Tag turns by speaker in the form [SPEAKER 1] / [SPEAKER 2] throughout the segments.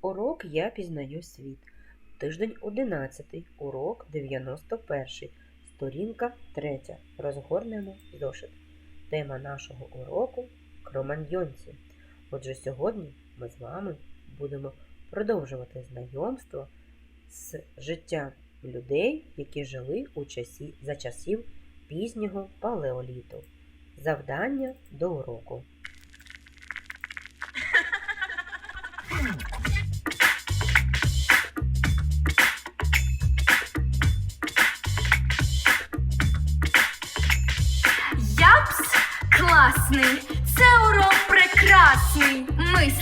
[SPEAKER 1] Урок Я пізнаю світ. Тиждень 11, урок 91, сторінка 3. Розгорнемо зошит. Тема нашого уроку кроманьйонці. Отже, сьогодні ми з вами будемо продовжувати знайомство з життям людей, які жили у часі, за часів пізнього палеоліту. Завдання до уроку.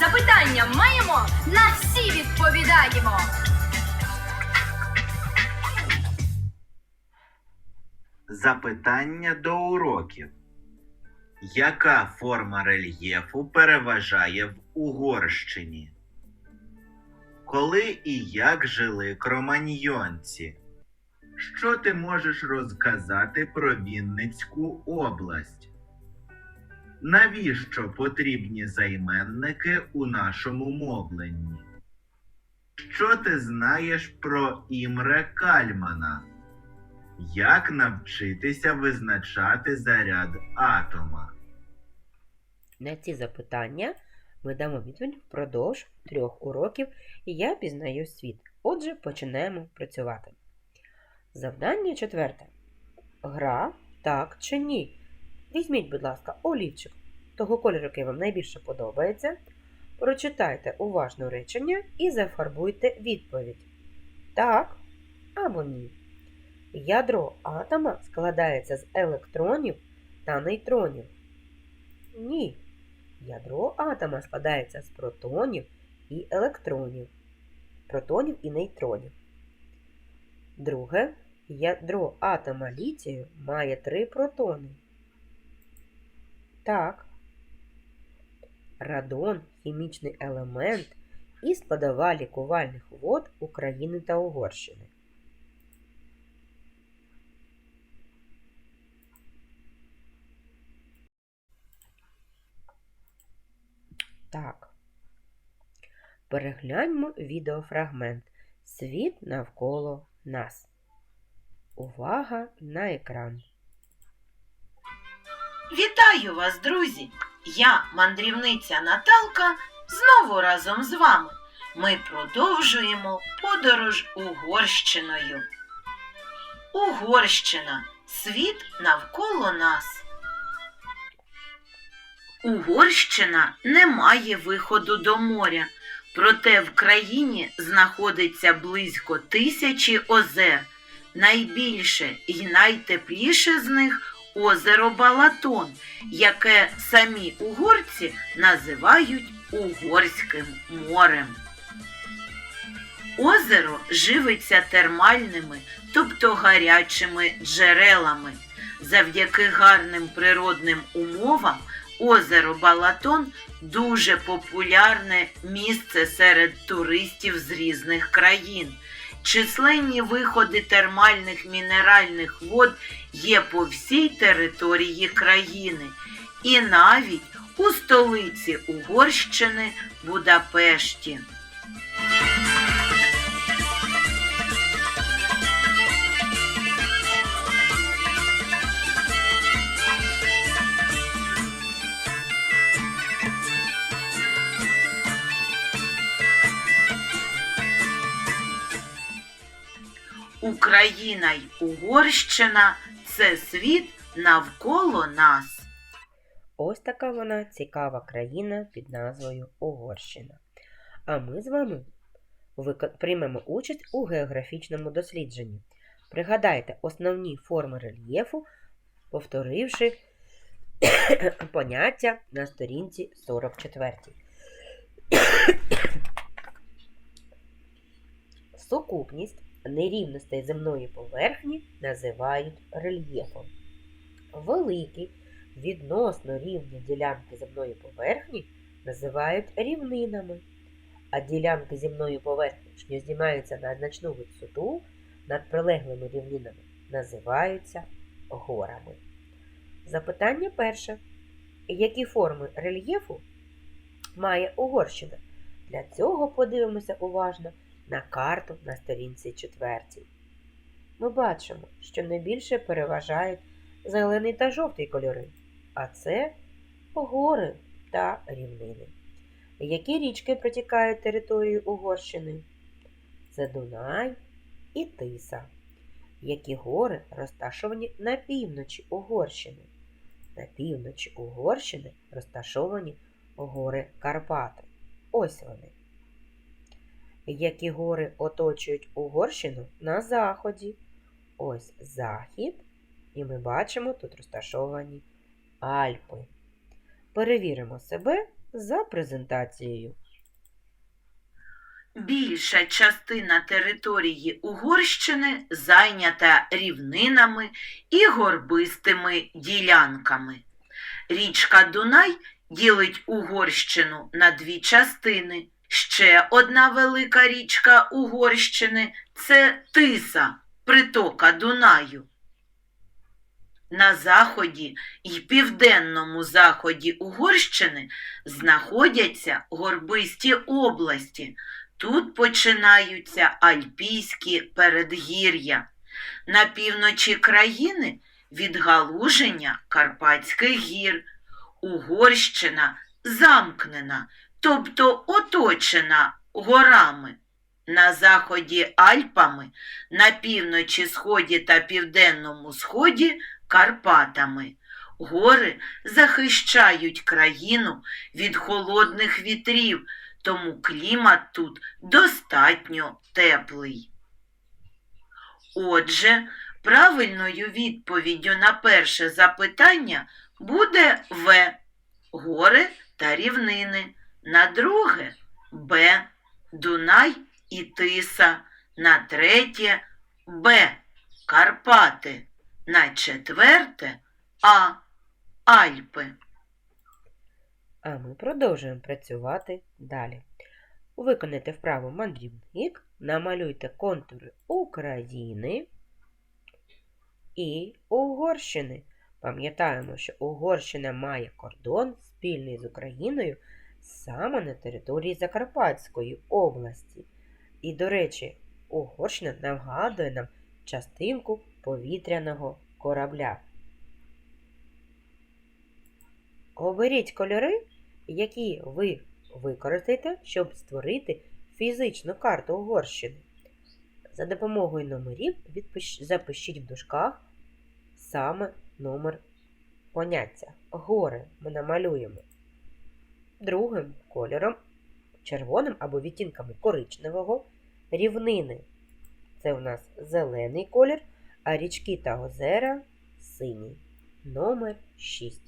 [SPEAKER 2] Запитання маємо, на всі відповідаємо.
[SPEAKER 3] Запитання до уроків. Яка форма рельєфу переважає в Угорщині? Коли і як жили кроманьйонці? Що ти можеш розказати про Вінницьку область? Навіщо потрібні займенники у нашому мовленні? Що ти знаєш про Імре Кальмана? Як навчитися визначати заряд атома?
[SPEAKER 1] На ці запитання ми дамо відповідь впродовж трьох уроків і я пізнаю світ. Отже, починаємо працювати. Завдання четверте. Гра так чи ні? Візьміть, будь ласка, олівчик того кольору, який вам найбільше подобається. Прочитайте уважно речення і зафарбуйте відповідь. Так або ні. Ядро атома складається з електронів та нейтронів. Ні. Ядро атома складається з протонів і електронів. Протонів і нейтронів. Друге. Ядро атома літію має три протони. Так. Радон хімічний елемент і складова лікувальних вод України та Угорщини. Так. Перегляньмо відеофрагмент Світ навколо нас. Увага на екран.
[SPEAKER 4] Вітаю вас, друзі! Я, мандрівниця Наталка, знову разом з вами. Ми продовжуємо подорож Угорщиною. Угорщина світ навколо нас. Угорщина не має виходу до моря, проте в країні знаходиться близько тисячі озер. Найбільше і найтепліше з них озеро Балатон, яке самі угорці називають Угорським морем. Озеро живиться термальними, тобто гарячими джерелами. Завдяки гарним природним умовам озеро Балатон дуже популярне місце серед туристів з різних країн. Численні виходи термальних мінеральних вод є по всій території країни і навіть у столиці Угорщини Будапешті. Україна й Угорщина це світ навколо нас.
[SPEAKER 1] Ось така вона цікава країна під назвою Угорщина. А ми з вами приймемо участь у географічному дослідженні. Пригадайте основні форми рельєфу, повторивши поняття на сторінці 44. Сукупність нерівностей земної поверхні називають рельєфом. Великі відносно рівні ділянки земної поверхні називають рівнинами, а ділянки земної поверхні, що здіймаються на значну висоту над прилеглими рівнинами, називаються горами. Запитання перше. Які форми рельєфу має Угорщина? Для цього подивимося уважно на карту на сторінці 4. Ми бачимо, що найбільше переважають зелений та жовтий кольори, а це гори та рівнини. Які річки протікають територію Угорщини? Це Дунай і Тиса. Які гори розташовані на півночі Угорщини? На півночі Угорщини розташовані гори Карпати. Ось вони. Які гори оточують Угорщину на заході? Ось захід. І ми бачимо тут розташовані Альпи. Перевіримо себе за презентацією.
[SPEAKER 4] Більша частина території Угорщини зайнята рівнинами і горбистими ділянками. Річка Дунай ділить Угорщину на дві частини. Ще одна велика річка Угорщини це Тиса, притока Дунаю. На заході і південному заході Угорщини знаходяться горбисті області. Тут починаються альпійські передгір'я. На півночі країни відгалуження Карпатських гір. Угорщина замкнена, тобто оточена горами. На заході Альпами, на півночі сході та південному сході Карпатами. Гори захищають країну від холодних вітрів, тому клімат тут достатньо теплий. Отже, правильною відповіддю на перше запитання буде В. Гори та рівнини. На друге Б. Дунай і Тиса. На третє Б. Карпати. На четверте А. Альпи.
[SPEAKER 1] А ми продовжуємо працювати далі. Виконайте вправу мандрівник, намалюйте контури України і Угорщини. Пам'ятаємо, що Угорщина має кордон спільний з Україною саме на території Закарпатської області. І, до речі, Угорщина нагадує нам частинку повітряного корабля. Оберіть кольори, які ви використаєте, щоб створити фізичну карту Угорщини. За допомогою номерів запишіть в дужках саме номер поняття. Гори ми намалюємо другим кольором, червоним або відтінками коричневого, рівнини. Це у нас зелений колір, а річки та озера синій. Номер 6.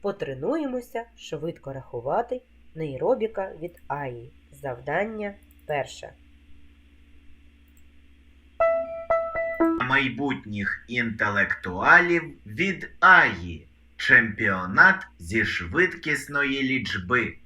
[SPEAKER 1] Потренуємося швидко рахувати нейробіка від АІ. Завдання перше.
[SPEAKER 3] Майбутніх інтелектуалів від Аї. Чемпіонат зі швидкісної лічби.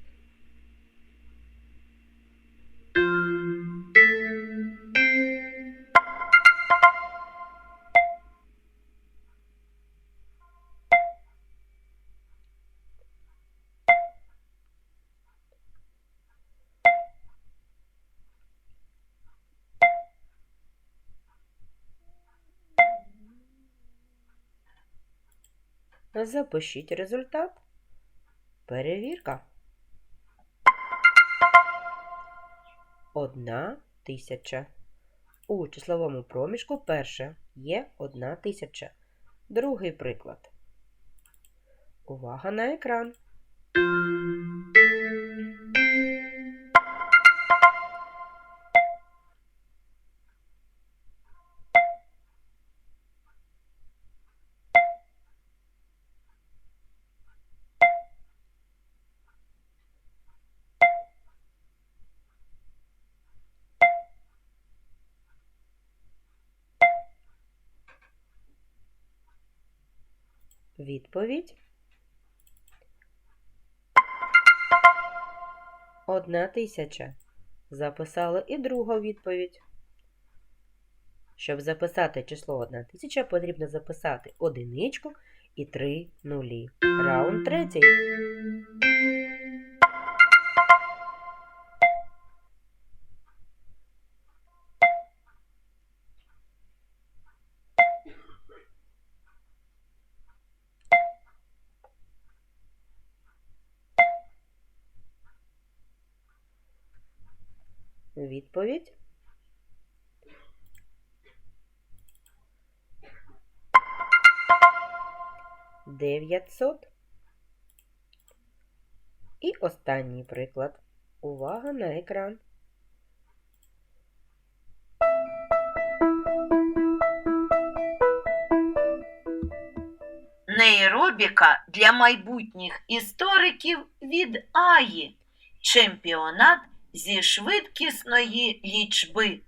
[SPEAKER 1] Запишіть результат. Перевірка. Одна тисяча. У числовому проміжку перше є одна тисяча. Другий приклад. Увага на екран. Відповідь. Одна тисяча. Записали і другу відповідь. Щоб записати число 1 тисяча, потрібно записати одиничку і три нулі. Раунд третій. Відповідь. Дев'ятсот. І останній приклад. Увага на екран.
[SPEAKER 4] Нейробіка для майбутніх істориків від Аї. Чемпіонат зі швидкісної лічби.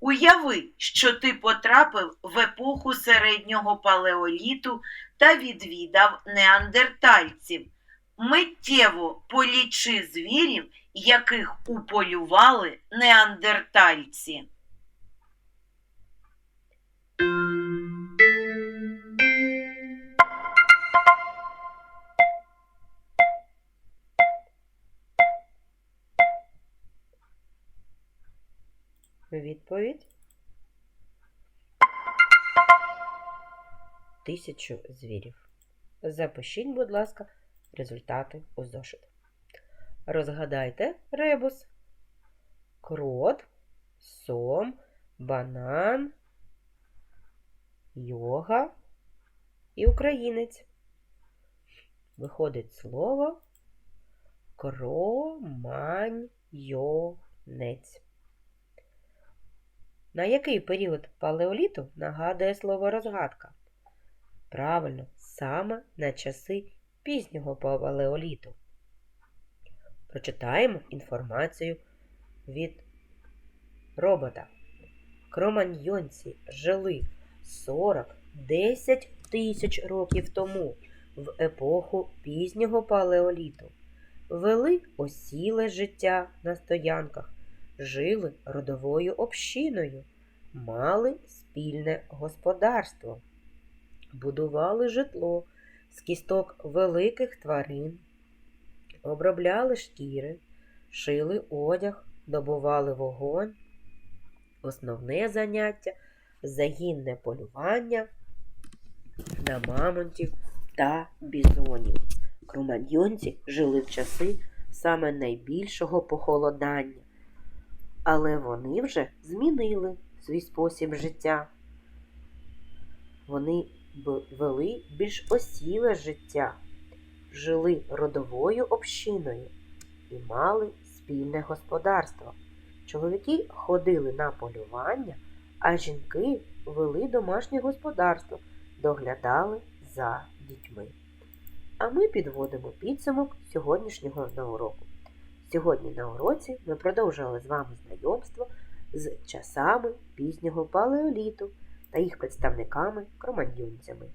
[SPEAKER 4] Уяви, що ти потрапив в епоху середнього палеоліту та відвідав неандертальців. Миттєво полічи звірів, яких уполювали неандертальці.
[SPEAKER 1] Відповідь. Тисячу звірів. Запишіть, будь ласка, результати у зошит. Розгадайте ребус. Крот, сом, банан, йога і українець. Виходить слово кроманьйонець. На який період палеоліту нагадує слово розгадка? Правильно, саме на часи пізнього палеоліту. Прочитаємо інформацію від робота. Кроманьйонці жили 40-10 тисяч років тому в епоху пізнього палеоліту. Вели осіле життя на стоянках жили родовою общиною, мали спільне господарство, будували житло з кісток великих тварин, обробляли шкіри, шили одяг, добували вогонь, основне заняття загінне полювання на мамонтів та бізонів. Кроманьйонці жили в часи саме найбільшого похолодання але вони вже змінили свій спосіб життя. Вони вели більш осіле життя, жили родовою общиною і мали спільне господарство. Чоловіки ходили на полювання, а жінки вели домашнє господарство, доглядали за дітьми. А ми підводимо підсумок сьогоднішнього уроку. Сьогодні на уроці ми продовжували з вами знайомство з часами пізнього палеоліту та їх представниками кроманьйонцями.